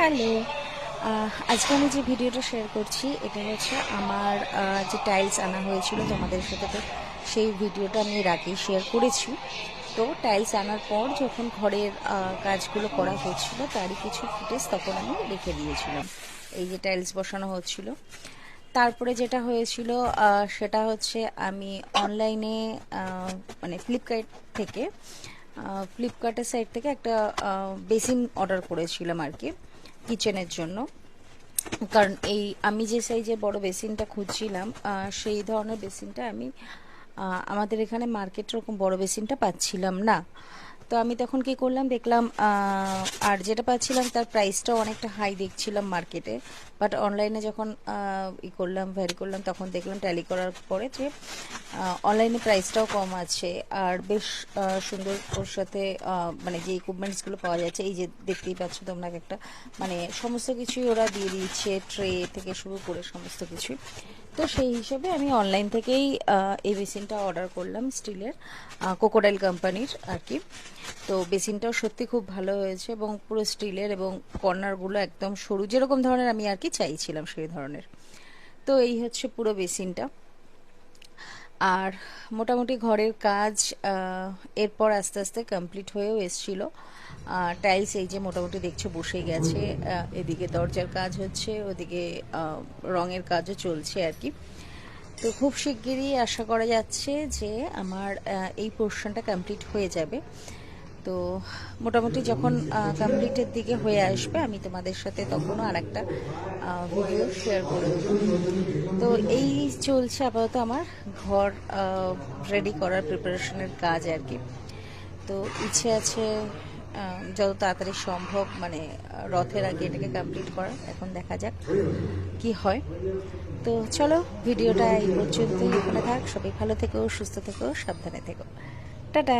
Hello. আজকে আমি যে ভিডিওটা শেয়ার করছি, এটা হচ্ছে আমার যে টাইলস আনা হয়েছিল তোমাদের সাথে, তো সেই ভিডিওটা আমি এর আগেই শেয়ার করেছি। তো টাইলস আনার পর যখন ঘরের কাজগুলো করা হচ্ছিল, তারই কিছু ফুটেজ তখন আমি রেখে দিয়েছিলাম। এই যে টাইলস বসানো হচ্ছিল। তারপরে যেটা হয়েছিল সেটা হচ্ছে আমি অনলাইনে মানে ফ্লিপকার্ট থেকে ফ্লিপকার্টের সাইট থেকে একটা বেসিন অর্ডার করেছিলাম আর কি। কিচেনের জন্য। কারণ এই আমি যে সাইজের বড় বেসিনটা খুঁজছিলাম সেই ধরনের বেসিনটা আমি আমাদের এখানে মার্কেটে ওরকম বড় বেসিনটা পাচ্ছিলাম না। তো আমি তখন কি করলাম, দেখলাম আর যেটা পাচ্ছিলাম তার প্রাইসটাও অনেকটা হাই দেখছিলাম মার্কেটে বাট অনলাইনে যখন ই করলাম ভ্যারি করলাম, তখন দেখলাম ট্যালি করার পরে যে অনলাইনে প্রাইসটাও কম আছে। আর বেশ সুন্দর ওর সাথে মানে যে ইকুইপমেন্টসগুলো পাওয়া যাচ্ছে, এই যে দেখতেই পাচ্ছ তোমরা একটা মানে সমস্ত কিছুই ওরা দিয়ে দিচ্ছে ট্রে থেকে শুরু করে সমস্ত কিছুই। তো সেই হিসেবে আমি অনলাইন থেকেই এই বেসিনটা অর্ডার করলাম স্টিলের কোকোডাইল কোম্পানির আর কি। তো বেসিনটাও সত্যি খুব ভালো হয়েছে এবং পুরো স্টিলের এবং কর্নারগুলো একদম সরু, যেরকম ধরনের আমি আর কি চাইছিলাম সেই ধরনের। তো এই হচ্ছে পুরো বেসিনটা। আর মোটামুটি ঘরের কাজ এরপর আস্তে আস্তে কমপ্লিট হয়েও এসছিল। টাইলস এই যে মোটামুটি দেখছ বসে গেছে এদিকে দরজার কাজ হচ্ছে, ওদিকে রঙের কাজও চলছে আর কি। তো খুব শিগগিরই আশা করা যাচ্ছে যে আমার এই পোর্শনটা কমপ্লিট হয়ে যাবে। তো মোটামুটি যখন কমপ্লিটের দিকে হয়ে আসবে, আমি তোমাদের সাথে তখনও আর একটা ভিডিও শেয়ার করে তো এই চলছে আপাতত আমার ঘর রেডি করার প্রিপারেশনের কাজ আর কি। তো ইচ্ছে আছে যত তাড়াতাড়ি সম্ভব মানে রথের আগে এটাকে কমপ্লিট করার এখন দেখা যাক কি হয়। তো চলো ভিডিওটা এই পর্যন্তই এখানে থাক। সবাই ভালো থেকো, সুস্থ থেকো, সাবধানে থেকো। টাটা!